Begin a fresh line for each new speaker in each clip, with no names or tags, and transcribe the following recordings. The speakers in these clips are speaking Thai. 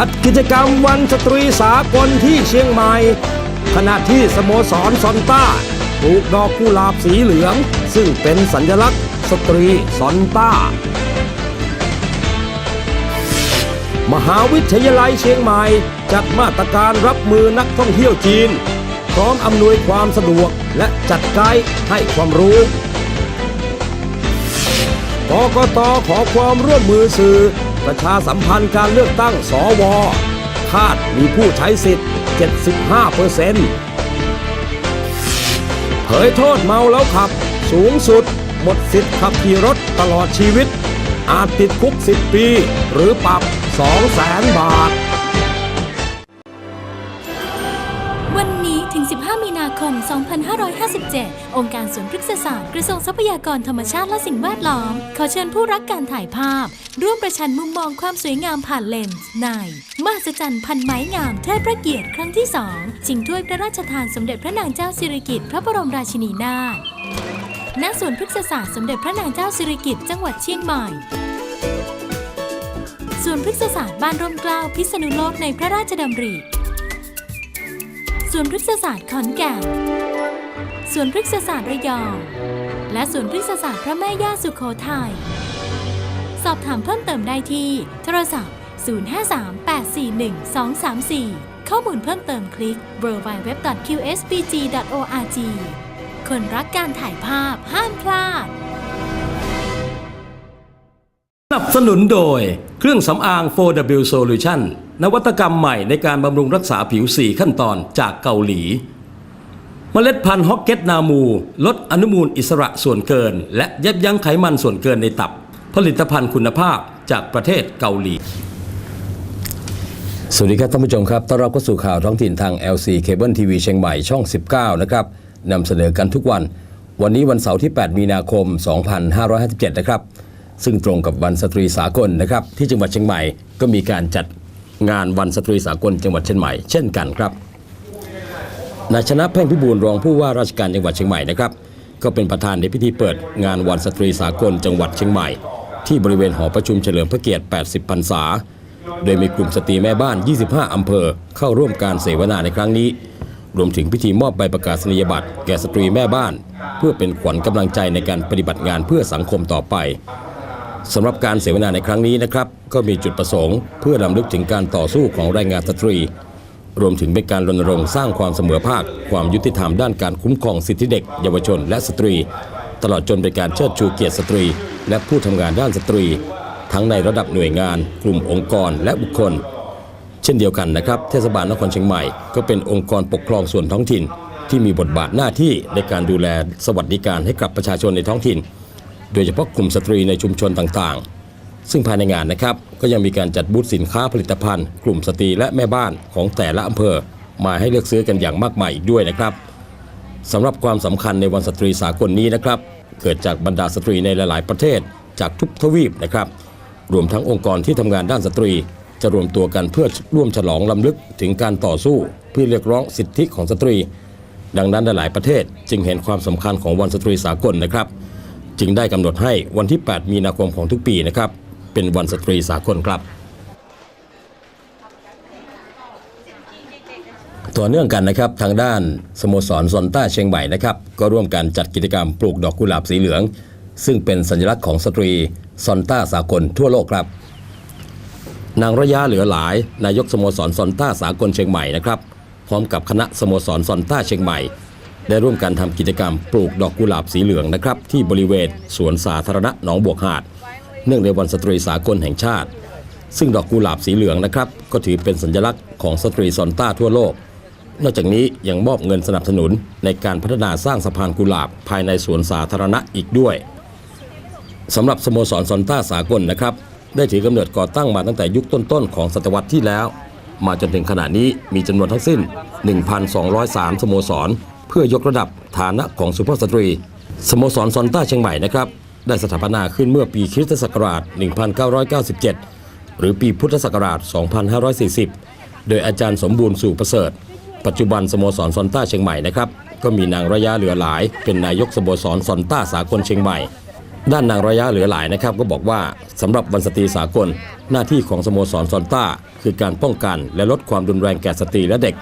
จัดกิจกรรมวันสตรีสากลที่เชียงใหม่ ขณะที่สโมสรซอนต้าปลูกดอกกุหลาบสีเหลือง ซึ่งเป็นสัญลักษณ์สตรีซอนต้า มหาวิทยาลัยเชียงใหม่ จัดมาตรการรับมือนักท่องเที่ยวจีน พร้อมอำนวยความสะดวกและจัดไกด์ให้ความรู้กกตขอความร่วมมือสื่อ ประชาสัมพันธ์การเลือกตั้งสวคาดมีผู้ใช้สิทธิ์ 75เปอร์เซ็นต์เผยโทษเมาแล้วขับ สูงสุด หมดสิทธิ์ขับขี่รถตลอดชีวิต อาจติดคุก 10 ปี หรือปรับ2แสนบาท
2557 องค์การสวนพฤกษศาสตร์กระทรวงทรัพยากรธรรมชาติและสิ่งแวดล้อม ขอเชิญผู้รักการถ่ายภาพ ร่วมประชันมุมมองความสวยงามผ่านเลนส์ใน มหัศจรรย์พันไม้งามเทิดพระเกียรติครั้งที่2ชิงถ้วยพระราชทานสมเด็จพระนางเจ้าสิริกิติ์พระบรมราชินีนาถณสวนพฤกษศาสตร์สมเด็จพระนางเจ้าสิริกิติ์จังหวัดเชียงใหม่ส่วนพฤกษศาสตร์บ้านร่มเกล้าพิษณุโลกในพระราชดำริ ส่วนพฤกษศาสตร์ขอนแก่นส่วนพฤกษศาสตร์ระยอง และส่วนพฤกษศาสตร์พระแม่ย่าสุโขทัย สอบถามเพิ่มเติมได้ที่ โทรศัพท์ 053-841-234 ข้อมูลเพิ่มเติมคลิก www.qsbg.org คนรักการถ่ายภาพห้ามพลาด
สนับสนุนโดยเครื่องสำอาง 4W Solution นวัตกรรมใหม่ในการบำรุงรักษาผิว 4 ขั้นตอนจากเกาหลี เมล็ดพันธุ์ฮอกเก็ตนามู ลดอนุมูลอิสระส่วนเกิน และยับยั้งไขมันส่วนเกินในตับ ผลิตภัณฑ์คุณภาพจากประเทศเกาหลี สวัสดีครับท่านผู้ชมครับ ต้อนรับเข้าสู่ข่าวท้องถิ่นทาง LC Cable TV เชียงใหม่ช่อง 19 นะครับนำเสนอกันทุกวัน วันนี้วันเสาร์ที่ 8 มีนาคม 2557 นะครับซึ่งตรงกับวันสตรีสากลนะครับที่จังหวัดเชียงใหม่ก็มีการจัด งานวันสตรีสากลจังหวัดเชียงใหม่เช่นกันครับนายชนะเพ่งพิบูลรองผู้ว่าราชการจังหวัดเชียงใหม่นะครับ ก็เป็นประธานในพิธีเปิดงานวันสตรีสากลจังหวัดเชียงใหม่ ที่บริเวณหอประชุมเฉลิมพระเกียรติ 80 พรรษา โดยมีกลุ่มสตรีแม่บ้าน 25 อำเภอ เข้าร่วมการเสวนาในครั้งนี้ รวมถึงพิธีมอบใบประกาศนียบัตรแก่สตรีแม่บ้าน เพื่อเป็นขวัญกำลังใจในการปฏิบัติงานเพื่อสังคมต่อไป สำหรับการเสวนาในครั้งนี้นะครับ ก็มีจุดประสงค์ เพื่อรำลึกถึงการต่อสู้ของแรงงานสตรี รวมถึงเป็นการรณรงค์สร้างความเสมอภาค ความยุติธรรมด้านการคุ้มครองสิทธิเด็ก เยาวชน และสตรี ตลอดจนเป็นการเชิดชูเกียรติสตรี และผู้ทำงานด้านสตรี ทั้งในระดับหน่วยงาน กลุ่มองค์กร และบุคคล เช่นเดียวกันนะครับ เทศบาลนครเชียงใหม่ก็เป็นองค์กรปกครองส่วนท้องถิ่น ที่มีบทบาทหน้าที่ในการดูแลสวัสดิการให้กับประชาชนในท้องถิ่น โดยเฉพาะกลุ่มสตรีในชุมชนต่างๆ ซึ่งภายในงานนะครับก็ยังมีการจัดบูธสินค้าผลิตภัณฑ์ กลุ่มสตรีและแม่บ้านของแต่ละอำเภอมาให้เลือกซื้อกันอย่างมากมายอีกด้วยนะครับสำหรับความสำคัญในวันสตรีสากลนี้นะครับ เกิดจากบรรดาสตรีในหลาย ๆ ประเทศ จากทุกทวีปนะครับ รวมทั้งองค์กรที่ทำงานด้านสตรี จะรวมตัวกันเพื่อร่วมฉลองลำลึกถึงการต่อสู้ เพื่อเรียกร้องสิทธิของสตรี ดังนั้นหลายประเทศจึงเห็นความสำคัญของวันสตรีสากลนะครับ จึงได้กำหนดให้วันที่ 8 มีนาคมของทุกปีนะครับ เป็นวันสตรีสากลครับ ต่อเนื่องกันนะครับทางด้านสโมสรซอนต้าเชียงใหม่นะครับ ก็ร่วมกันจัดกิจกรรมปลูกดอกกุหลาบสีเหลือง ซึ่งเป็นสัญลักษณ์ของสตรีซอนต้าสากลทั่วโลกครับ นางระยะเหลือหลายนายกสโมสรซอนต้าสากลเชียงใหม่นะครับพร้อมกับคณะสโมสรซอนต้าเชียงใหม่ ได้ร่วมกันทำกิจกรรมปลูกดอกกุหลาบสีเหลืองนะครับ ที่บริเวณสวนสาธารณะหนองบวกหาด เนื่องในวันสตรีสากลแห่งชาติ ซึ่งดอกกุหลาบสีเหลืองนะครับ ก็ถือเป็นสัญลักษณ์ของสตรีซอนต้าทั่วโลก นอกจากนี้ยังมอบเงินสนับสนุนในการพัฒนาสร้างสะพานกุหลาบภายในสวนสาธารณะอีกด้วยสำหรับสโมสรซอนต้าสากลนะครับได้ถือกำเนิดก่อตั้งมาตั้งแต่ยุคต้นๆของศตวรรษที่แล้ว มาจนถึงขณะนี้มีจำนวนทั้งสิ้น 1,203 สโมสร เพื่อยกระดับฐานะของสุภาพสตรี สโมสรซอนต้าเชียงใหม่นะครับได้สถาปนาขึ้นเมื่อปีคริสตศักราช 1997 หรือปีพุทธศักราช 2540 โดยอาจารย์สมบูรณ์สู่ประเสริฐ ปัจจุบันสโมสรซอนต้าเชียงใหม่นะครับก็มีนางระยะเหลือหลาย เป็นนายกสโมสรซอนต้าสากลเชียงใหม่ ด้านนางระยะเหลือหลายนะครับก็บอกว่าสำหรับวันสตรีสากล หน้าที่ของสโมสรซอนต้า คือการป้องกันและลดความรุนแรงแก่สตรีและเด็ก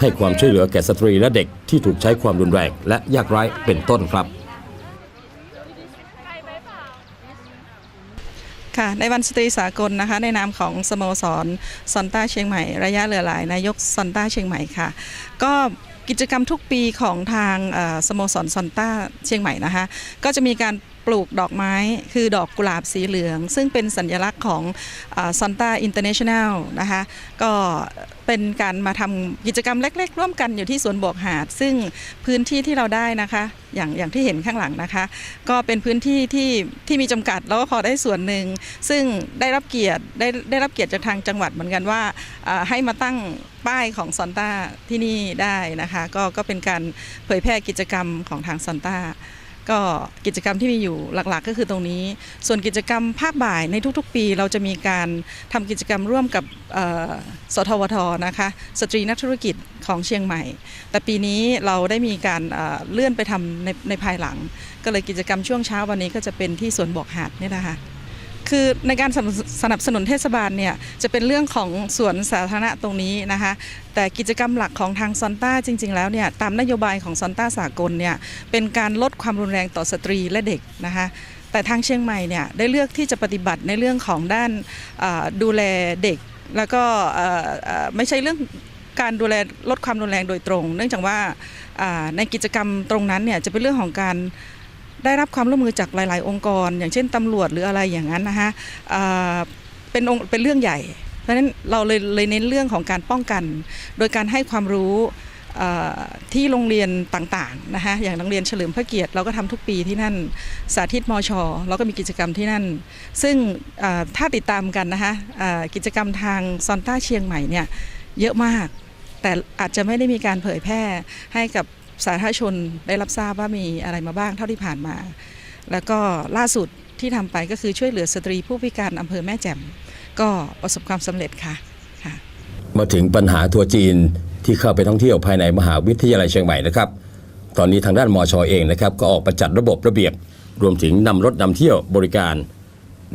ให้ความช่วยเหลือแก่สตรีและเด็กที่ถูกใช้ความรุนแรงและยากไร้เป็นต้นครับ
ค่ะในวันสตรีสากลนะคะในนามของสโมสรซอนต้าเชียงใหม่ระยะเหลือหลายนายกซอนต้าเชียงใหม่ค่ะ ก็กิจกรรมทุกปีของทางสโมสรซอนต้าเชียงใหม่นะคะ ก็จะมีการปลูกดอกไม้คือดอกกุหลาบสีเหลือง ซึ่งเป็นสัญลักษณ์ของซอนต้าอินเตอร์เนชั่นแนลนะคะก็ เป็นการมาทำกิจกรรมเล็ก ๆ ร่วมกันอยู่ที่สวนบวกหาด ซึ่งพื้นที่ที่เราได้นะคะ อย่างอย่างที่เห็นข้างหลังนะคะ ก็เป็นพื้นที่ที่ที่มีจำกัดแล้วก็ขอได้ส่วนหนึ่ง ซึ่งได้รับเกียรติได้ได้รับเกียรติจากทางจังหวัดเหมือนกันว่าอ่าให้มาตั้งป้ายของซอนต้าที่นี่ได้นะคะ ก็ก็เป็นการเผยแพร่กิจกรรมของทางซอนต้า ก็กิจกรรมที่มีอยู่หลักๆ ก็คือตรงนี้ ส่วนกิจกรรมภาคบ่ายในทุกๆ ปี เราจะมีการทำกิจกรรมร่วมกับสทวทนะคะสตรีนักธุรกิจของเชียงใหม่ แต่ปีนี้เราได้มีการเเลื่อนไปทำในในภายหลัง ก็เลยกิจกรรมช่วงเช้าวันนี้ก็จะเป็นที่สวนบอกหาดนี่แหละค่ะ คือในการสนับสนับสนุนเทศบาลเนี่ยจะเป็นเรื่องของสวนสาธารณะตรงนี้นะคะ แต่กิจกรรมหลักของทางซอนต้าจริง ๆ แล้วเนี่ยตามนโยบายของซอนต้าสากลเนี่ยเป็นการลดความรุนแรงต่อสตรีและเด็กนะคะแต่ทางเชียงใหม่เนี่ยได้เลือกที่จะปฏิบัติในเรื่องของด้านดูแลเด็ก แล้วก็ไม่ใช่เรื่องการดูแลลดความรุนแรงโดยตรง เนื่องจากว่าในกิจกรรมตรงนั้นเนี่ยจะเป็นเรื่องของการ ได้รับความร่วมมือจากหลาย ๆ องค์กร อย่างเช่นตำรวจหรืออะไรอย่างนั้นนะคะเป็นองค์เป็นเรื่องใหญ่ เพราะฉะนั้นเราเลยเลยเน้นเรื่องของการป้องกัน โดยการให้ความรู้ที่โรงเรียนต่างๆนะคะอย่างโรงเรียนเฉลิมพระเกียรติเราก็ทำทุกปีที่นั่นสาธิตมอชเราก็มีกิจกรรมที่นั่น ซึ่งถ้าติดตามกันนะคะกิจกรรมทางซอนต้าเชียงใหม่เนี่ยเยอะมาก แต่อาจจะไม่ได้มีการเผยแพร่ให้กับ สาธารณชนได้รับทราบว่ามีอะไรมาบ้างเท่าที่ผ่านมา แล้วก็ล่าสุดที่ทำไปก็คือช่วยเหลือสตรีผู้พิการอำเภอแม่แจ่ม ก็ประสบความสำเร็จค่ะค่ะ
มาถึงปัญหาทัวร์จีนที่เข้าไปท่องเที่ยวภายในมหาวิทยาลัยเชียงใหม่นะครับ ตอนนี้ทางด้านมอชอเองนะครับ ก็ออกประจัดระบบระเบียบ รวมถึงนำรถนำเที่ยวบริการ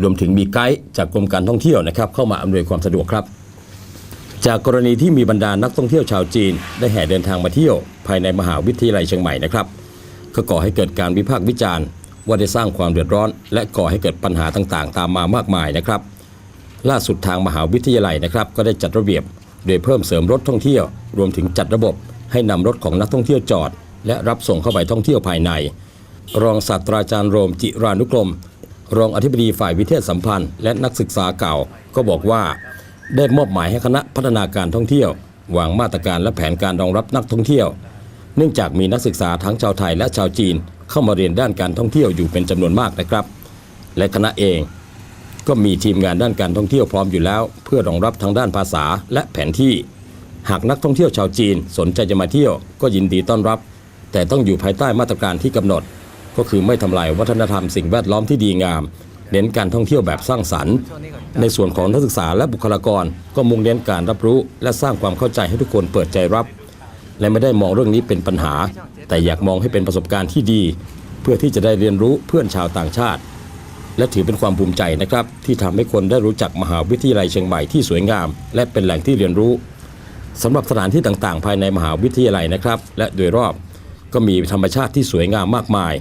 รวมถึงมีไกด์จากกรมการท่องเที่ยวนะครับ เข้ามาอำนวยความสะดวกครับ จากกรณีที่มีบรรดานักท่องเที่ยวชาวจีน ได้แห่เดินทางมาเที่ยว ภายในมหาวิทยาลัยเชียงใหม่นะครับก็ก่อให้เกิดการวิพากษ์วิจารณ์ ว่าได้สร้างความเดือดร้อน และก่อให้เกิดปัญหาต่างๆ ตามมามากมายนะครับ ล่าสุดทางมหาวิทยาลัยนะครับ ก็ได้จัดระเบียบ โดยเพิ่มเสริมรถท่องเที่ยว รวมถึงจัดระบบให้นำรถของนักท่องเที่ยวจอด และรับส่งเข้าไปท่องเที่ยวภายใน รองศาสตราจารย์โรมจิรานุกรมรองอธิบดีฝ่ายวิเทศสัมพันธ์และนักศึกษาเก่าก็บอกว่า ได้มอบหมายให้คณะพัฒนาการท่องเที่ยววางมาตรการและแผนการรองรับนักท่องเที่ยว เนื่องจากมีนักศึกษาทั้งชาวไทยและชาวจีน เข้ามาเรียนด้านการท่องเที่ยวอยู่เป็นจำนวนมากนะครับ และคณะเองก็มีทีมงานด้านการท่องเที่ยวพร้อมอยู่แล้ว เพื่อรองรับทางด้านภาษาและแผนที่ หากนักท่องเที่ยวชาวจีนสนใจจะมาเที่ยวก็ยินดีต้อนรับ แต่ต้องอยู่ภายใต้มาตรการที่กำหนด ก็คือไม่ทำลายวัฒนธรรมสิ่งแวดล้อมที่ดีงาม เน้นการท่องเที่ยวแบบสร้างสรรค์ ในส่วนของนักศึกษาและบุคลากร ก็มุ่งเน้นการรับรู้ และสร้างความเข้าใจให้ทุกคนเปิดใจรับ และไม่ได้มองเรื่องนี้เป็นปัญหา แต่อยากมองให้เป็นประสบการณ์ที่ดี เพื่อที่จะได้เรียนรู้เพื่อนชาวต่างชาติ และถือเป็นความภูมิใจนะครับ ที่ทำให้คนได้รู้จักมหาวิทยาลัยเชียงใหม่ที่สวยงาม และเป็นแหล่งที่เรียนรู้สำหรับสถานที่ต่างๆ ภายในมหาวิทยาลัยนะครับ และโดยรอบก็มีธรรมชาติที่สวยงามมากมาย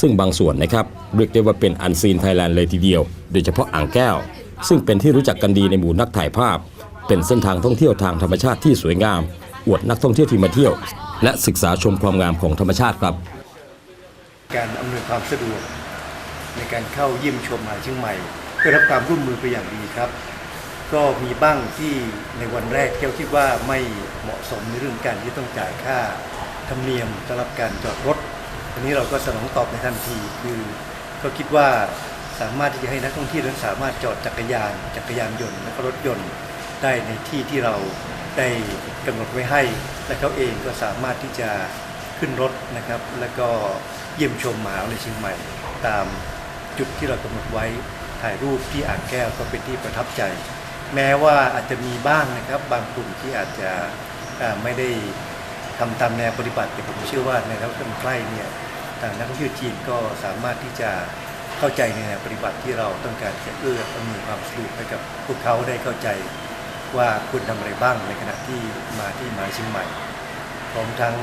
ซึ่งบางส่วนนะครับเรียกได้ว่าเป็นอันซีนไทยแลนด์เลยทีเดียว โดยเฉพาะอ่างแก้ว ซึ่งเป็นที่รู้จักกันดีในหมู่นักถ่ายภาพ เป็นเส้นทางท่องเที่ยวทางธรรมชาติที่สวยงาม อวดนักท่องเที่ยวที่มาเที่ยว และศึกษาชมความงามของธรรมชาติครับ
การอำนวยความสะดวกในการเข้าเยี่ยมชมหาเชียงใหม่ได้รับความร่วมมือไปอย่างดีครับ ก็มีบ้างที่ในวันแรกเที่ยวคิดว่าไม่เหมาะสมในเรื่องการที่ต้องจ่ายค่าธรรมเนียมสำหรับการจอดรถ อันนี้เราก็สนองตอบในทันทีคือก็คิดว่าสามารถที่จะให้นักท่องเที่ยวนั้นสามารถจอดจักรยานจักรยานยนต์และก็รถยนต์ได้ในที่ที่เราได้กำหนดไว้ให้ และเขาเองก็สามารถที่จะขึ้นรถนะครับ แล้วก็เยี่ยมชมมหาวิทยาลัยเชียงใหม่ ตามจุดที่เรากำหนดไว้ถ่ายรูปที่อ่างแก้วก็เป็นที่ประทับใจ แม้ว่าอาจจะมีบ้างนะครับ บางกลุ่มที่อาจจะไม่ได้ ทำตามแนวปฏิบัติแต่ผมเชื่อว่าในระยะใกล้เนี่ยทางนักท่องเที่ยวจีนก็สามารถที่จะเข้าใจในแนวปฏิบัติที่เราต้องการจะเอื้ออำนวยความสะดวกให้กับพวกเขาได้เข้าใจว่าคุณทำอะไรบ้างในขณะที่มาที่มาเชียงใหม่พร้อมทั้ง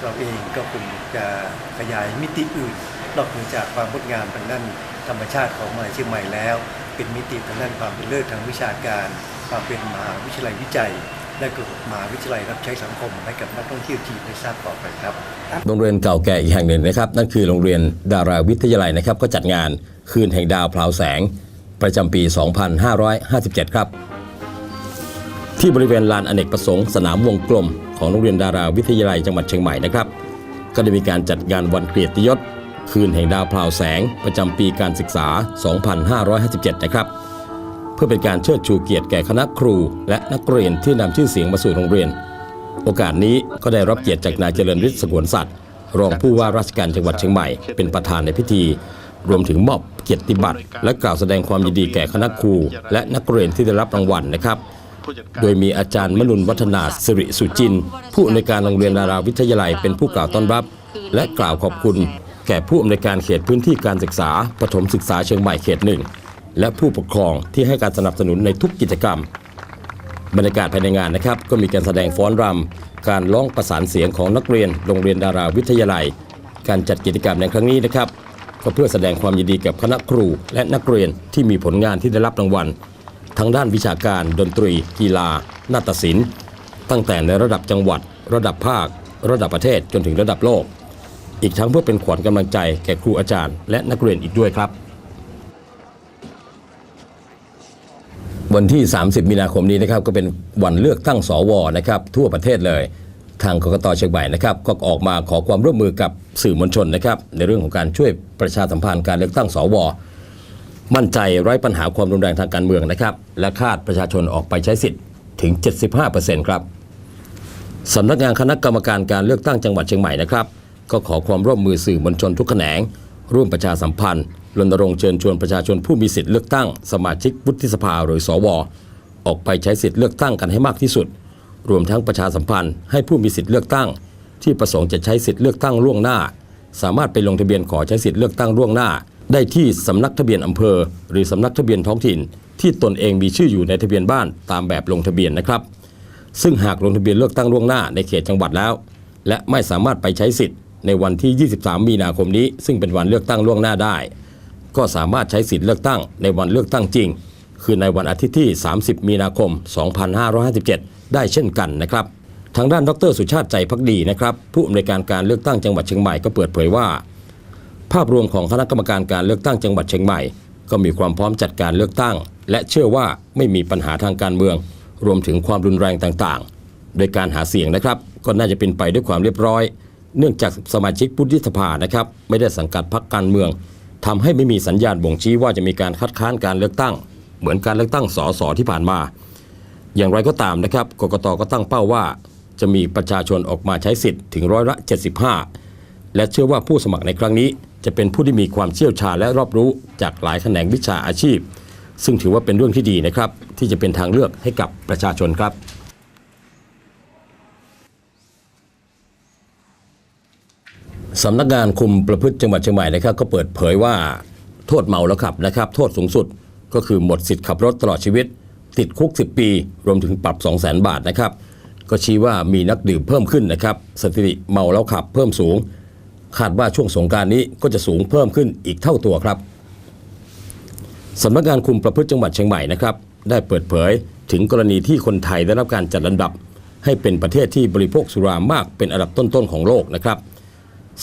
เราเองก็คงจะขยายมิติอื่นนอกเหนือจากความงดงามทางด้านธรรมชาติของมาเชียงใหม่แล้ว เป็นมิติทางด้านความเป็นเลิศทางวิชาการ ความเป็นมหาวิทยาลัยวิจัย และก็มาวิทยาลัยรับใช้สังคมให้กับนักท่องเที่ยวจีนได้ทราบต่อไปครับ
โรงเรียนเก่าแก่อีกแห่งหนึ่งนะครับ นั่นคือโรงเรียนดาราวิทยาลัยนะครับ ก็จัดงานคืนแห่งดาวพลาวแสง ประจำปี 2557 ครับ ที่บริเวณลานอเนกประสงค์สนามวงกลม ของโรงเรียนดาราวิทยาลัยจังหวัดเชียงใหม่นะครับ ก็ได้มีการจัดงานวันเกียรติยศ คืนแห่งดาวพลาวแสง ประจำปีการศึกษา 2557 นะครับ พื่อเป็นการเชิดชูเกียรติแก่คณะครู และนักเรียนที่นำชื่อเสียงมาสู่โรงเรียน โอกาสนี้ก็ได้รับเกียรติจากนายเจริญฤทธิ์สงวนสัตว์รองผู้ว่าราชการจังหวัดเชียงใหม่เป็นประธานในพิธี รวมถึงมอบเกียรติบัตร และกล่าวแสดงความยินดีแก่คณะครู และนักเรียนที่ได้รับรางวัลนะครับ โดยมีอาจารย์มนุนวัฒนาสิริสุจิน ผู้อำนวยการโรงเรียนดาราวิทยาลัยเป็นผู้กล่าวต้อนรับ และกล่าวขอบคุณ แก่ผู้อำนวยการเขตพื้นที่การศึกษาปฐมศึกษาเชียงใหม่เขตหนึ่ง และผู้ปกครองที่ให้การสนับสนุนในทุกกิจกรรม บรรยากาศภายในงานนะครับ ก็มีการแสดงฟ้อนรำการร้องประสานเสียงของนักเรียน โรงเรียนดาราวิทยาลัย การจัดกิจกรรมในครั้งนี้นะครับ ก็เพื่อแสดงความยินดีกับคณะครู และนักเรียนที่มีผลงานที่ได้รับรางวัลทั้งด้านวิชาการ ดนตรี กีฬา นาฏศิลป์ตั้งแต่ในระดับจังหวัด ระดับภาค ระดับประเทศจนถึงระดับโลก อีกทั้งเพื่อเป็นขวัญกำลังใจแก่ครูอาจารย์ และนักเรียนอีกด้วยครับ วันที่ 30 มีนาคมนี้นะครับก็เป็นวันเลือกตั้งสวนะครับทั่วประเทศเลย ทางกกตเชียงใหม่นะครับก็ออกมาขอความร่วมมือกับสื่อมวลชนนะครับในเรื่องของการช่วยประชาสัมพันธ์การเลือกตั้งสวมั่นใจไร้ปัญหาความรุนแรงทางการเมืองนะครับและคาดประชาชนออกไปใช้สิทธิ์ถึง 75%ครับสำนักงานคณะกรรมการการเลือกตั้งจังหวัดเชียงใหม่นะครับก็ขอความร่วมมือสื่อมวลชนทุกแขนง ร่วมประชาสัมพันธ์ รณรงค์เชิญชวนประชาชนผู้มีสิทธิ์เลือกตั้งสมาชิกวุฒิสภาหรือสว ออกไปใช้สิทธิ์เลือกตั้งกันให้มากที่สุด รวมทั้งประชาสัมพันธ์ให้ผู้มีสิทธิ์เลือกตั้ง ที่ประสงค์จะใช้สิทธิ์เลือกตั้งล่วงหน้า สามารถไปลงทะเบียนขอใช้สิทธิ์เลือกตั้งล่วงหน้า ได้ที่สำนักทะเบียนอำเภอ หรือสำนักทะเบียนท้องถิ่น ที่ตนเองมีชื่ออยู่ในทะเบียนบ้านตามแบบลงทะเบียนนะครับ ซึ่งหากลงทะเบียนเลือกตั้งล่วงหน้าในเขตจังหวัดแล้ว และไม่สามารถไปใช้สิทธิ์ในวันที่ 23 มีนาคมนี้ ซึ่งเป็นวันเลือกตั้งล่วงหน้าได้ ก็สามารถใช้สิทธิ์เลือกตั้งในวันเลือกตั้งจริง คือในวันอาทิตย์ที่ 30 มีนาคม 2557 ได้เช่นกันนะครับ ทางด้านดรสุชาติใจพักดีนะครับผู้อำนวยการการเลือกตั้งจังหวัดเชียงใหม่ก็เปิดเผยว่า ภาพรวมของคณะกรรมการการเลือกตั้งจังหวัดเชียงใหม่ ก็มีความพร้อมจัดการเลือกตั้ง และเชื่อว่าไม่มีปัญหาทางการเมือง รวมถึงความรุนแรงต่างๆ โดยการหาเสียงนะครับ ก็น่าจะเป็นไปด้วยความเรียบร้อย เนื่องจากสมาชิกวุฒิสภานะครับไม่ได้สังกัดพรรคการเมือง ทำให้ไม่มีสัญญาณบ่งชี้ว่าจะมีการคัดค้านการเลือกตั้ง เหมือนการเลือกตั้งสสที่ผ่านมา อย่างไรก็ตามนะครับกกตก็ตั้งเป้าว่า จะมีประชาชนออกมาใช้สิทธิ์ถึงร้อยละ 75 และเชื่อว่าผู้สมัครในครั้งนี้ จะเป็นผู้ที่มีความเชี่ยวชาญและรอบรู้จากหลายแขนงวิชาอาชีพ ซึ่งถือว่าเป็นเรื่องที่ดีนะครับที่จะเป็นทางเลือกให้กับประชาชนครับ สำนักงานคุมประพฤติจังหวัดเชียงใหม่นะครับก็เปิดเผยว่าโทษเมาแล้วขับนะครับ โทษสูงสุดก็คือหมดสิทธิ์ขับรถตลอดชีวิต ติดคุก 10 ปี รวมถึงปรับ 2 0 0 0 0 0 บาทนะครับ ก็ชี้ว่ามีนักดื่มเพิ่มขึ้นนะครับสถิติเมาแล้วขับเพิ่มสูง คาดว่าช่วงสงการนี้ก็จะสูงเพิ่มขึ้นอีกเท่าตัวครับสำนักงานคุมประพฤติจังหวัดเชียงใหม่นะครับได้เปิดเผยถึงกรณีที่คนไทยได้รับการจัดลำดับ ให้เป็นประเทศที่บริโภคสุรามากเป็นอันดับต้นๆของโลกนะครับ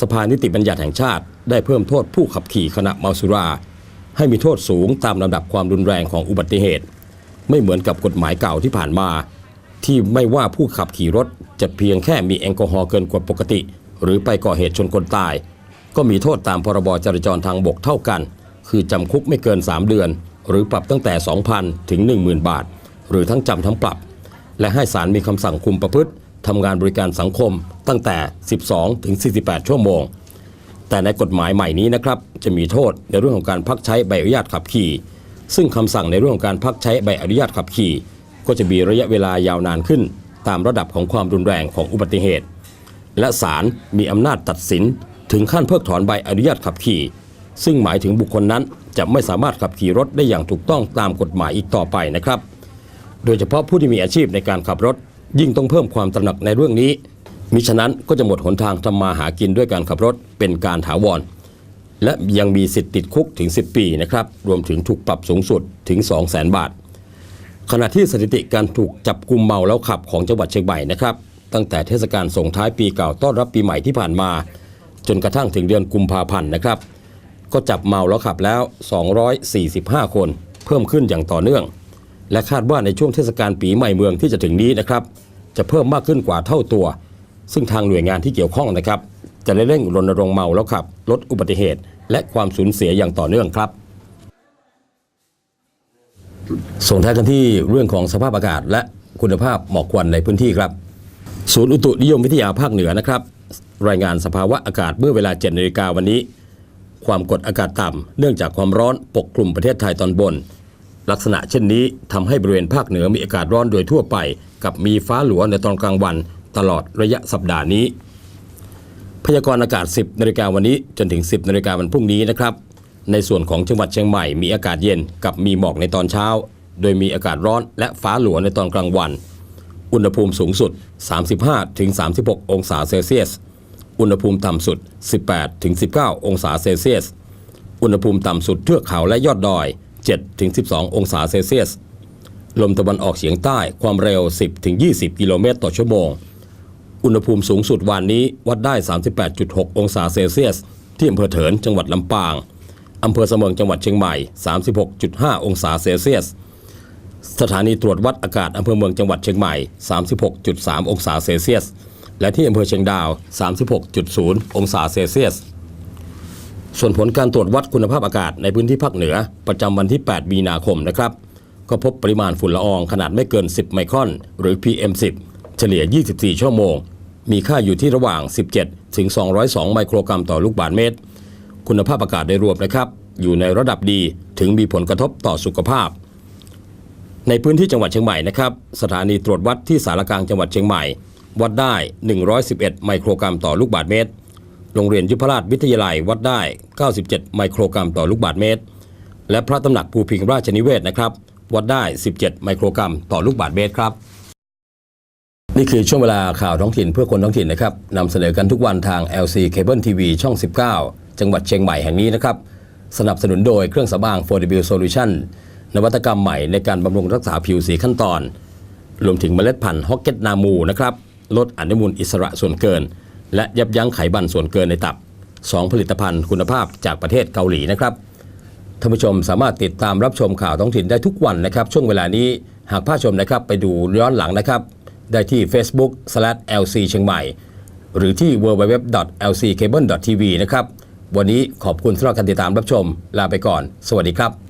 สภานิติบัญญัติแห่งชาติได้เพิ่มโทษผู้ขับขี่ขณะเมาสุรา ให้มีโทษสูงตามลำดับความรุนแรงของอุบัติเหตุ ไม่เหมือนกับกฎหมายเก่าที่ผ่านมา ที่ไม่ว่าผู้ขับขี่รถจะเพียงแค่มีแอลกอฮอล์เกินกว่าปกติ หรือไปก่อเหตุชนคนตาย ก็มีโทษตามพรบจราจรทางบกเท่ากัน คือจำคุกไม่เกิน 3 เดือน หรือปรับตั้งแต่ 2,000 ถึง 10,000 บาท หรือทั้งจำทั้งปรับ และให้ศาลมีคำสั่งคุมประพฤติ ทำงานบริการสังคมตั้งแต่ 12 ถึง 48 ชั่วโมง แต่ในกฎหมายใหม่นี้นะครับ จะมีโทษในเรื่องของการพักใช้ใบอนุญาตขับขี่ ซึ่งคำสั่งในเรื่องของการพักใช้ใบอนุญาตขับขี่ ก็จะมีระยะเวลายาวนานขึ้น ตามระดับของความรุนแรงของอุบัติเหตุ และศาลมีอำนาจตัดสินถึงขั้นเพิกถอนใบอนุญาตขับขี่ ซึ่งหมายถึงบุคคลนั้นจะไม่สามารถขับขี่รถได้อย่างถูกต้องตามกฎหมายอีกต่อไปนะครับ โดยเฉพาะผู้ที่มีอาชีพในการขับรถ ยิ่งต้องเพิ่มความตระหนักในเรื่องนี้มิฉะนั้นก็จะหมดหนทางทำมาหากินด้วยการขับรถเป็นการถาวร และยังมีสิทธิ์ติดคุกถึง 10 ปีนะครับ รวมถึงถูกปรับสูงสุดถึง 2 0 0 0 0 0 บาท ขณะที่สถิติการถูกจับกุมเมาแล้วขับของจังหวัดเชียงใหม่นะครับ ตั้งแต่เทศกาลส่งท้ายปีเก่าต้อนรับปีใหม่ที่ผ่านมา จนกระทั่งถึงเดือนกุมภาพันธ์นะครับ ก็จับเมาแล้วขับแล้ว 245 คน เพิ่มขึ้นอย่างต่อเนื่อง และคาดว่าในช่วงเทศกาลปีใหม่เมืองที่จะถึงนี้นะครับ จะเพิ่มมากขึ้นกว่าเท่าตัว ซึ่งทางหน่วยงานที่เกี่ยวข้องนะครับ จะเร่งรณรงค์เมาแล้วขับ ลดอุบัติเหตุ และความสูญเสียอย่างต่อเนื่องครับส่งท้ายกันที่เรื่องของสภาพอากาศ และคุณภาพหมอกควันในพื้นที่ครับ ศูนย์อุตุนิยมวิทยาภาคเหนือนะครับ รายงานสภาวะอากาศเมื่อเวลา7นาฬิกาวันนี้ ความกดอากาศต่ำเนื่องจากความร้อนปกคลุมประเทศไทยตอนบน ลักษณะเช่นนี้ทำให้บริเวณภาคเหนือมีอากาศร้อนโดยทั่วไป กับมีฟ้าหลัวในตอนกลางวันตลอดระยะสัปดาห์นี้ พยากรณ์อากาศ 10นาฬิกาวันนี้จนถึง 10นาฬิกาวันพรุ่งนี้นะครับ ในส่วนของจังหวัดเชียงใหม่มีอากาศเย็นกับมีหมอกในตอนเช้า โดยมีอากาศร้อนและฟ้าหลัวในตอนกลางวัน อุณหภูมิสูงสุด 35-36 องศาเซลเซียส อุณหภูมิต่ำสุด 18-19 องศาเซลเซียส อุณหภูมิต่ำสุดเทือกเขาและยอดดอย 7-12 องศาเซลเซียส ลมตะวันออกเฉียงใต้ความเร็ว 10-20 กิโลเมตรต่อชั่วโมง อุณหภูมิสูงสุดวันนี้วัดได้ 38.6 องศาเซลเซียส ที่อำเภอเถินจังหวัดลำปางอำเภอเสมิงจังหวัดเชียงใหม่ 36.5 องศาเซลเซียส สถานีตรวจวัดอากาศอำเภอเมืองจังหวัดเชียงใหม่ 36.3 องศาเซลเซียส และที่อำเภอเชียงดาว 36.0 องศาเซลเซียส ส่วนผลการตรวจวัดคุณภาพอากาศในพื้นที่ภาคเหนือ ประจำวันที่ 8 มีนาคมนะครับ ก็พบปริมาณฝุ่นละอองขนาดไม่เกิน 10 ไมครอน หรือ PM10 เฉลี่ย 24 ชั่วโมง มีค่าอยู่ที่ระหว่าง 17 ถึง 202 ไมโครกรัมต่อลูกบาศก์เมตร คุณภาพอากาศโดยรวมนะครับ อยู่ในระดับดีถึงมีผลกระทบต่อสุขภาพ ในพื้นที่จังหวัดเชียงใหม่นะครับ สถานีตรวจวัดที่สารกลางจังหวัดเชียงใหม่ วัดได้ 111 ไมโครกรัมต่อลูกบาศก์เมตร โรงเรียนยุพราชวิทยาลัยวัดได้ 97 ไมโครกรัมต่อลูกบาศก์เมตร และพระตำหนักภูพิงราชนิเวศนะครับวัดได้ 17 ไมโครกรัมต่อลูกบาศก์เมตรครับ นี่คือช่วงเวลาข่าวท้องถิ่นเพื่อคนท้องถิ่นนะครับนำเสนอกันทุกวันทาง LC Cable TV ช่อง 19 จังหวัดเชียงใหม่แห่งนี้นะครับ สนับสนุนโดยเครื่องสำอาง 4W Solution นวัตกรรมใหม่ในการบำรุงรักษาผิวสีขั้นตอน รวมถึงเมล็ดพันธุ์ฮอกเก็ตนามูนะครับลดอนุมูลอิสระส่วนเกิน และยับยั้งไขบันส่วนเกินในตับ 2 ผลิตภัณฑ์คุณภาพจากประเทศเกาหลีนะครับท่านผู้ชมสามารถติดตามรับชมข่าวท้องถิ่นได้ทุกวันนะครับ ช่วงเวลานี้หากพลาชมนะครับไปดูย้อนหลังนะครับ ได้ที่ facebook/lc เชียงใหม่ หรือที่ www.lccable.tv นะครับ วันนี้ขอบคุณสำหรับการติดตามรับชม ลาไปก่อน สวัสดีครับ